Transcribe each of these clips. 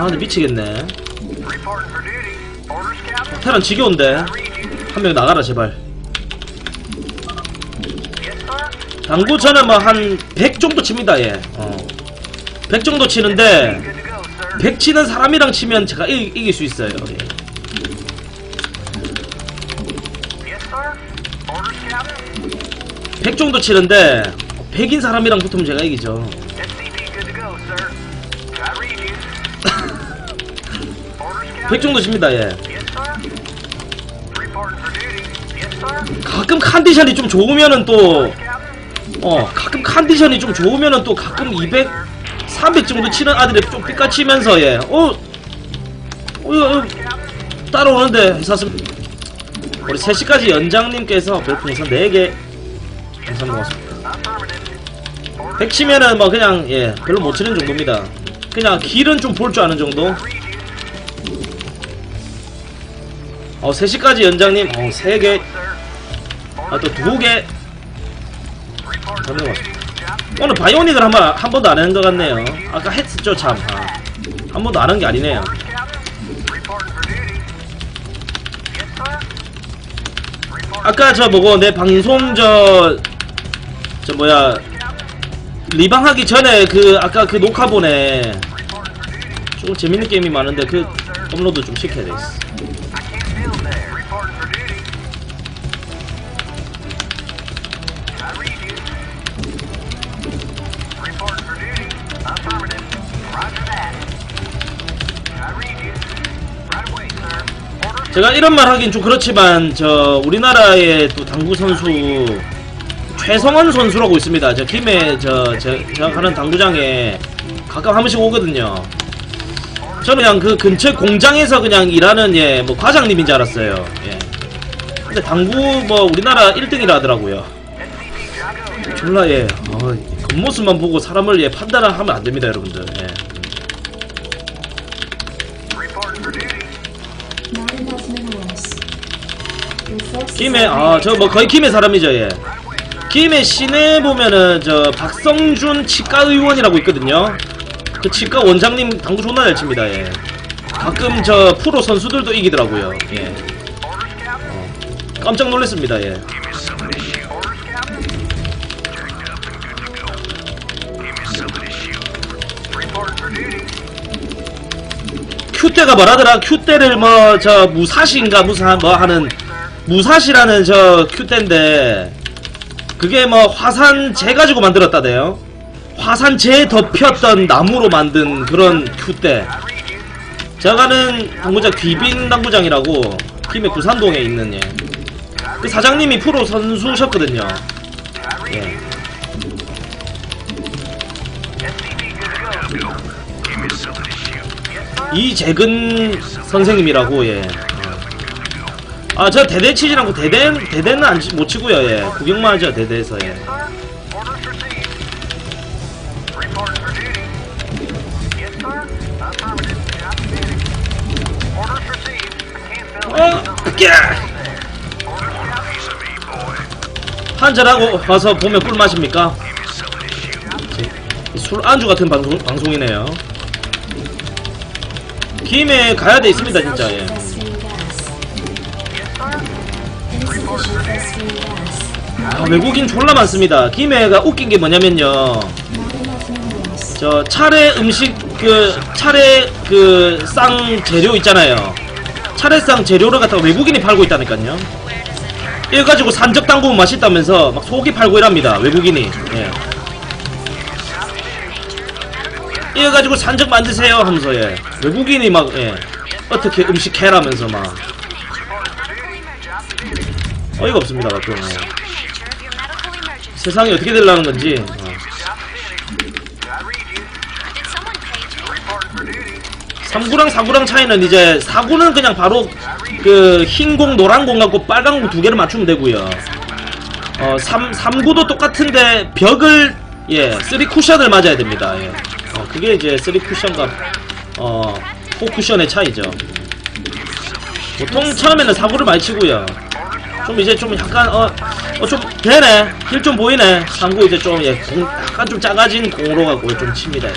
아 근데 미치겠네. 테란 지겨운데. 한 명 나가라 제발 Yes, sir. 당구 저는 뭐한 100 정도 칩니다 예 어. 100 정도 치는데 Good to go, sir. 100 치는 사람이랑 치면 제가 이, 이길 수 있어요 예. 100 정도 치는데 100인 사람이랑 붙으면 제가 이기죠 100 Captain. 정도 칩니다 예. 가끔 컨디션이 좀 좋으면은 또. 어, 가끔 컨디션이 좀 좋으면은 또 가끔 200, 300 정도 치는 아들이 좀 삐까치면서 예. 어, 어, 따라오는데 회사슴 우리 3시까지 연장님께서 별풍선 4개 감사합니다 고맙습니다. Affirmative. Orders, 100 치면은 뭐 그냥 예 별로 못 치는 정도입니다. 그냥 길은 좀 볼 줄 아는 정도. 어 3시까지 연장님 어 3개 Sir. 아또 2개 Reporting for 감사합니다 duty. 고맙습니다. Captain. 오늘 바이오닉을 한, 번, 한 번도 안한것 같네요. 아까 했었죠 참. 아, 한 번도 안 한 게 아니네요. 아까 저 뭐고 내 방송 저 저 뭐야 리방하기 전에 그 아까 그 녹화본에. 조금 재밌는 게임이 많은데 그 업로드 좀 시켜야 되겠어. 제가 이런 말 하긴 좀 그렇지만 저 우리나라의 또 당구 선수 최성원 선수라고 있습니다. 저 김해 저 제- 제가 가는 당구장에 가끔 한 번씩 오거든요. 저는 그냥 그 근처 공장에서 그냥 일하는 예 뭐 과장님인 줄 알았어요. 예. 근데 당구 뭐 우리나라 1등이라 하더라고요. 졸라 예 어, 겉모습만 보고 사람을 예 판단을 하면 안 됩니다, 여러분들. 예. 김해 are 아저 뭐 거의 김해 사람이죠, 예. 김해 시내 보면은 저 박성준 치과 의원이라고 있거든요. 그 치과 원장님 당구 존나 잘 칩니다. 예. 가끔 저 프로 선수들도 이기더라고요. 예. Captain. 깜짝 놀랐습니다. 예. 큐대가 뭐라더라? 큐대를 뭐 저 무사시인가 무사 뭐 하는 무사시라는 저 큐대인데 그게 뭐 화산재 가지고 만들었다대요. 화산재 덮였던 나무로 만든 그런 큐대. I read you. 제가 가는 당구장 귀빈 당구장이라고 김해 구산동에 있는 예. 그 사장님이 프로 선수셨거든요. 예. 이재근 선생님이라고 예. 아 저 대대 치진 않고 대대 대대는 안 치- 못 치고요 예. 구경만 하죠 대대에서 예. 어. 예. Boy. 한잔하고 와서 보면 꿀 마십니까? 술 안주 같은 방송 방송이네요. 김에 가야 돼 있습니다 진짜 예. 아, 외국인 졸라 많습니다. 김해가 웃긴 게 뭐냐면요. 저 차례 음식 그 차례 그 쌍 재료 있잖아요. 차례상 재료를 갖다가 외국인이 팔고 있다니까요. 이거 가지고 산적 담그면 맛있다면서 막 소고기 팔고 이랍니다. 외국인이. 예. 이거 가지고 산적 만드세요 하면서 예. 외국인이 막 예. 어떻게 음식 해라면서 막 어이가 없습니다 가끔. 예. 세상이 어떻게 되려는 건지. 어. I read you. Reporting for duty. 3구랑 4구랑 차이는 이제 4구는 그냥 바로 그 흰 공 노란 공 갖고 빨간 공 두 개를 맞추면 되고요 어 3, 3구도 똑같은데 벽을 예 3 쿠션을 맞아야 됩니다 예. 어 그게 이제 3 쿠션과 어 4 쿠션의 차이죠 보통 처음에는 4구를 많이 치고요 좀 이제 좀 약간 어어좀 되네 길 좀 보이네 3구 이제 좀 예, 공, 약간 좀 작아진 공으로 갖고 좀 칩니다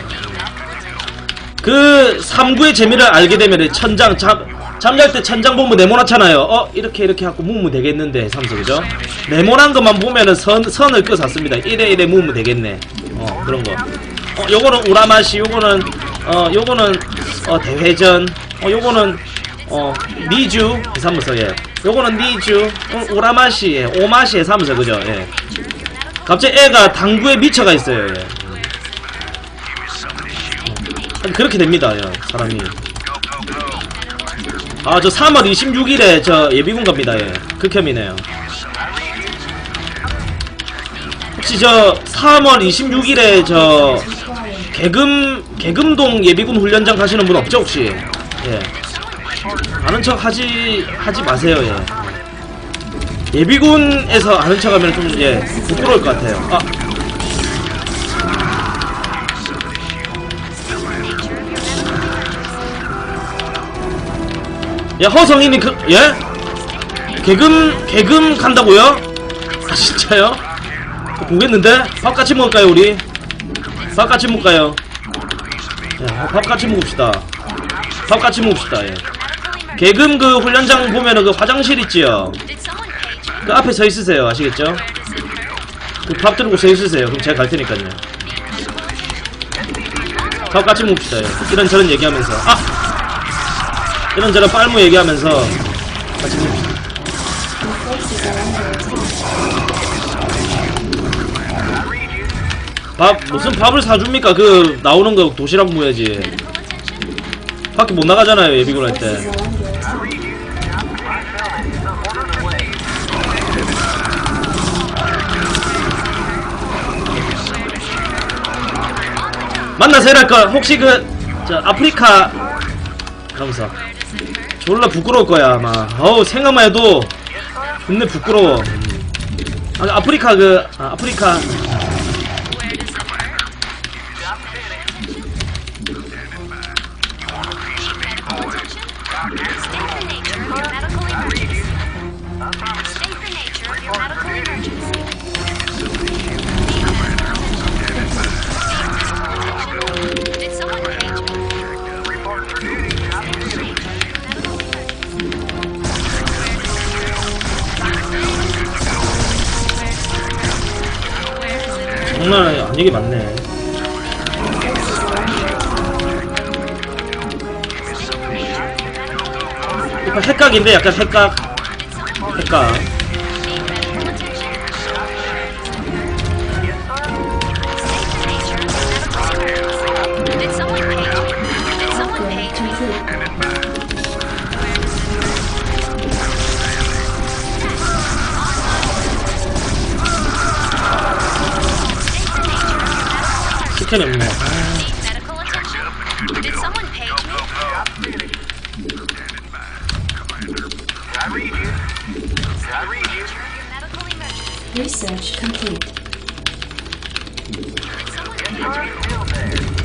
그 3구의 재미를 알게 되면 천장 잠 잠잘 때 천장 보면 네모나잖아요. 어 이렇게 이렇게 하고 무면 되겠는데 삼성 그죠? 네모난 것만 보면은 선 선을 끄었습니다. 이래 이래 무면 되겠네. 어 그런 거. 어 요거는 우라마시 요거는 어 요거는 어 대회전 어 요거는 어 미주 해삼무서 예. 요거는 니주 어, 우라마시 예. 오마시 해삼무서 그죠? 예. 갑자기 애가 당구에 미쳐가 있어요. 예. 그렇게 됩니다, 야, 사람이. 아, 저 3월 26일에 저 예비군 갑니다, 예. 극혐이네요. 혹시 저 3월 26일에 저. 개금, 개금동 예비군 훈련장 가시는 분 없죠, 혹시? 예. 아는 척 하지, 하지 마세요, 예. 예비군에서 아는 척 하면 좀, 예, 부끄러울 것 같아요. 아, 야 허성이님 그 예? 개금 개금 간다고요? 아 진짜요? 보겠는데? 밥 같이 먹을까요 우리? 밥 같이 먹을까요? 야, 밥 같이 먹읍시다. 밥 같이 먹읍시다. 예. 개금 그 훈련장 보면은 그 화장실 있지요. 그 앞에 서 있으세요. 아시겠죠? 그 밥 들고 서 있으세요. 그럼 제가 갈 테니까요. 밥 같이 먹읍시다. 예. 이런저런 얘기하면서 아 이런저런 빨무 얘기하면서 같이 먹읍시다. 밥 무슨 밥을 사줍니까? 그 나오는 거 도시락 모야지. 밖에 못 나가잖아요 예비군 할 Forces 때. 만나서 일할 걸 혹시 그 저 아프리카 하면서 졸라 부끄러울 거야 아마. 어우 생각만 해도 존내 부끄러워. 음. 아, 아프리카 그 아, 아프리카 장난 아니야 이게 맞네. 이거 핵각인데 약간 핵각 핵각. 스캔이 없네. Need medical attention? Did someone page me? I read you. I read you. Medical emergency. Research complete.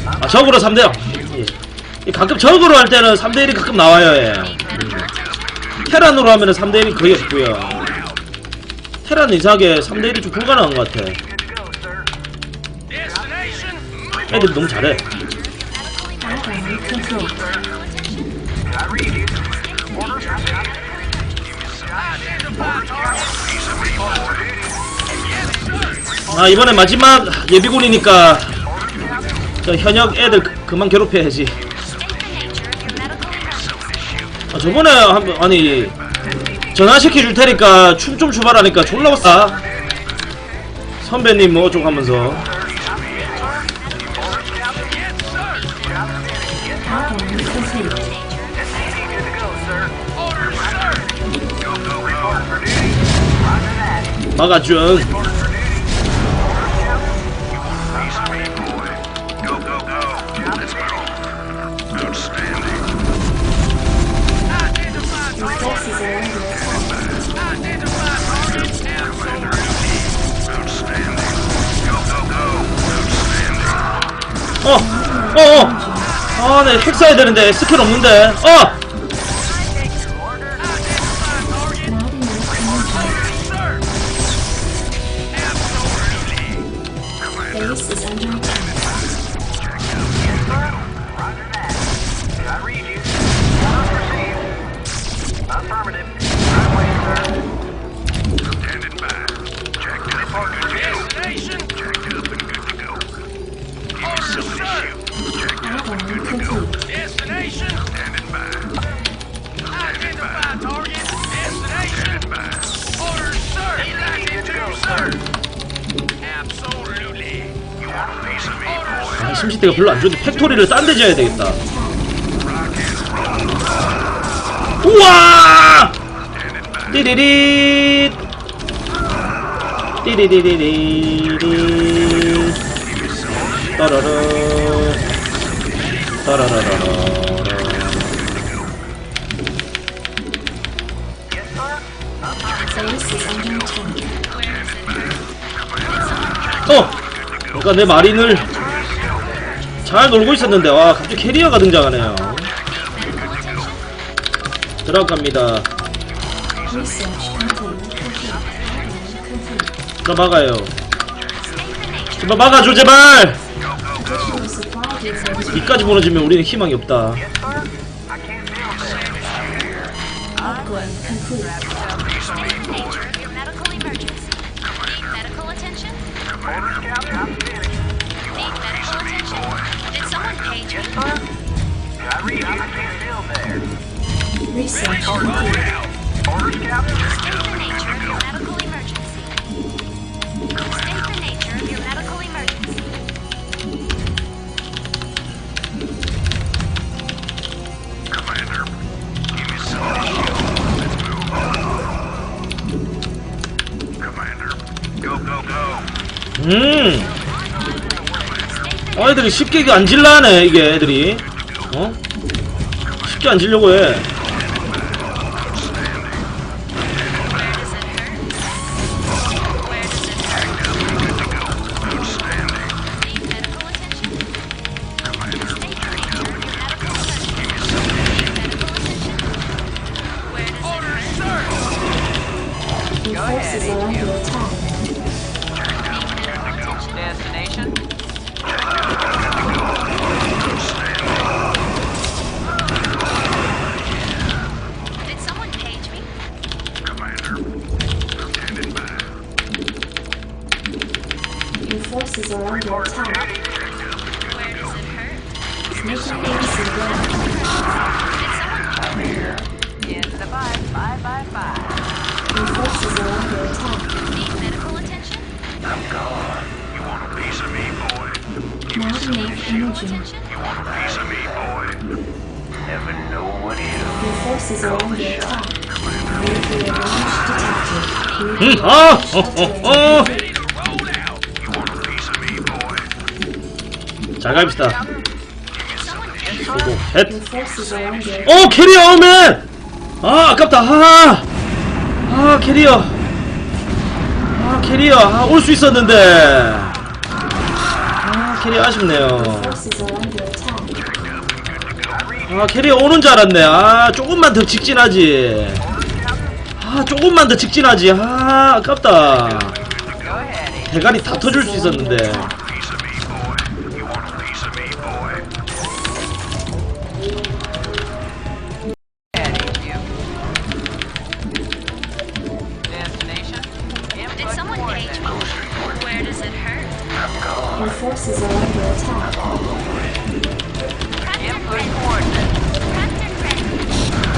아 적으로 3대0 예. 가끔 적으로 할 때는 3대 1이 가끔 나와요 예. 테란으로 하면은 3대 1이 거의 없고요 테란 이상하게 3대 1이 좀 불가능한 것 같아 애들이 너무 잘해. 아 이번에 마지막 예비군이니까 저 현역 애들 그- 그만 괴롭혀야지. 아 저번에 한번 아니 전화시켜 줄 테니까 춤 좀 추발하니까 졸라 왔다. 선배님 뭐 어쩌고 하면서 막아준. 어! 어! 어! 아, 네, 핵 쏴야 되는데, 스킬 없는데. 어! 30대가 별로 안 좋은데 팩토리를 딴데 지어야 되겠다. 우와! 띠리리. 띠리리리리. 따라라. 따라라라라. 어! 그러니까 내 마린을 잘 놀고 있었는데 와 갑자기 캐리어가 등장하네요 들어갑니다. 저 막아요 제발 막아줘 제발. 이까지 무너지면 우리는 희망이 없다 쉽게 안 질라네 이게 애들이 어? 쉽게 안 질려고 해 forces are under attack. Where does it hurt? It's making things and I'm here. Your forces are under attack. Need medical attention? I'm gone. You want a piece of me, boy? Give me some attention. You want a piece of me, boy? Never know what is. Your forces are under attack. Nuclear launch detected. 잘 갑시다. 그리고 헷. 어 캐리어 맨! 아 아깝다. 아, 아 캐리어. 아 캐리어. 아, 올 수 있었는데. 아 캐리어 아쉽네요. 아 캐리어 오는 줄 알았네. 아 조금만 더 직진하지. 아 조금만 더 직진하지. 아 아깝다. 대가리 다 터질 수 있었는데 Coordinates. me? Where does it hurt? Your forces are under attack. Captain Input Red. coordinates. Captain Red.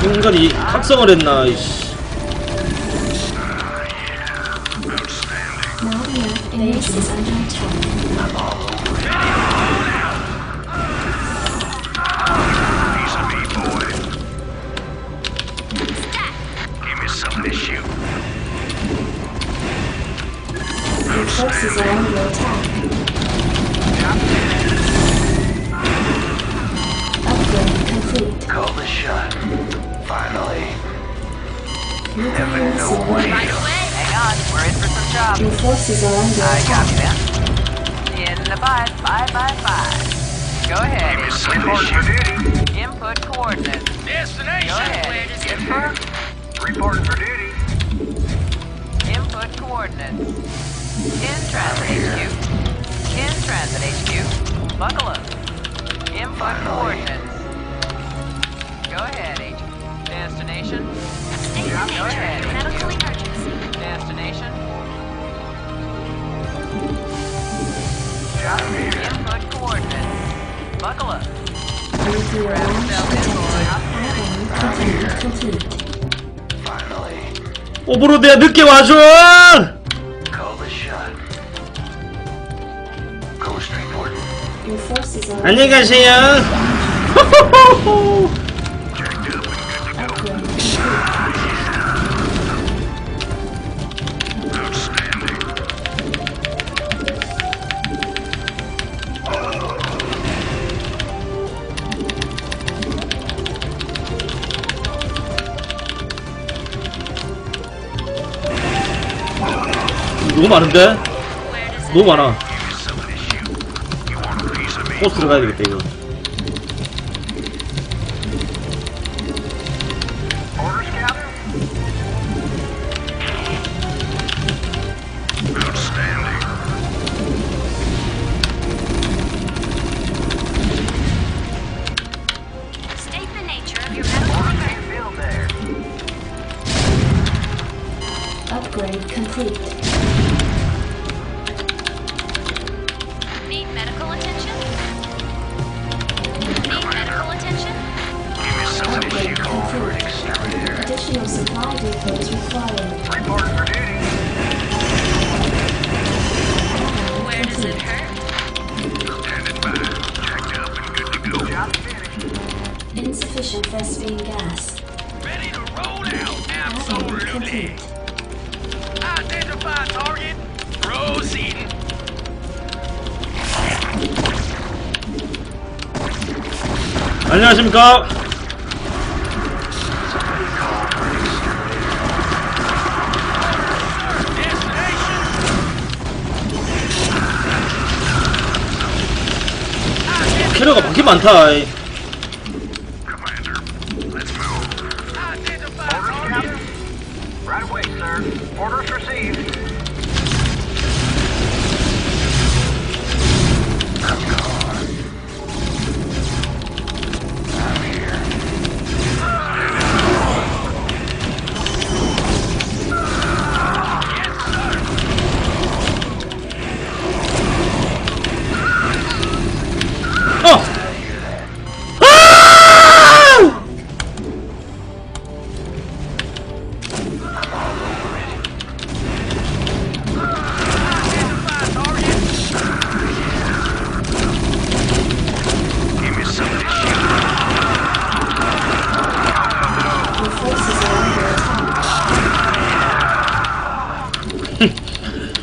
이 인간이 각성을 했나 이씨 Now the Earth base is under attack. Forces are under attack. Upgrade complete. Call the shot. Finally. Nuclear missile ready. Right away. Hang on, we're in for some chopping. Your forces are under I copy attack. that. In the five, five, five, five. Go ahead, Give me Agent. something to shoot. Input coordinates. Destination. Go ahead. Where Input, hurt? Reporting for duty. input coordinates. In transit HQ. In transit HQ. Buckle up. Input coordinates. Go ahead, Agent. Destination? State the nature of ahead. your medical emergency. Destination? Input coordinates. Buckle up. Nuclear launch detected. Upgrade complete. Complete. 오브로드야 늦게 와줘 안녕히 가세요. 너무 많은데? 너무 많아. 버스 들어가야 되겠다 이거. 안녕하십니까? 캐리어가 바퀴 많다. 이.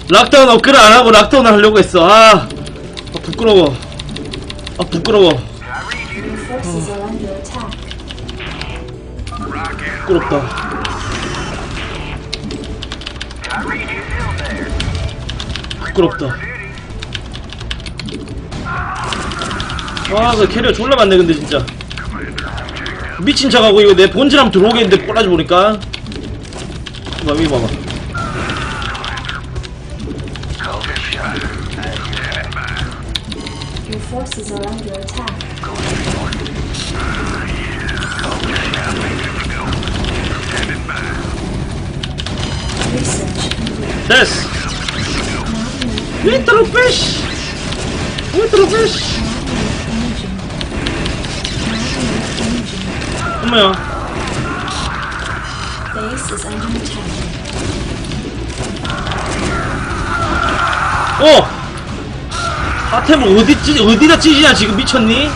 락다운 업그레이드 안 하고 락다운 하려고 했어. 아, 아 부끄러워. 아 부끄러워. 부끄럽다. 부끄럽다. 아, 그 캐리어 졸라 많네 근데 진짜. 미친 척하고 이거 내 본질 한번 들어오겠는데 꼬라지 보니까. 봐, 이거 봐봐. 로 피쉬. 리트로 피쉬. imaging. Now imaging. 엄마야. Base 하템을 어디 찌, 어디다 찌지냐 지금 미쳤니?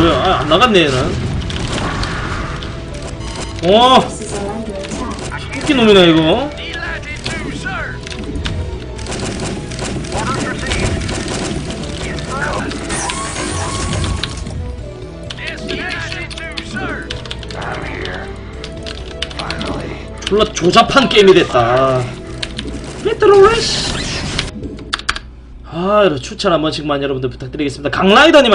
뭐야? 아, 안 나갔네 얘는. 어. 웃긴 놈이네 이거. 졸라 조잡한 게임이 됐다. 피쉬. 아, 추천 한 번씩만 여러분들 부탁드리겠습니다. 강라이더님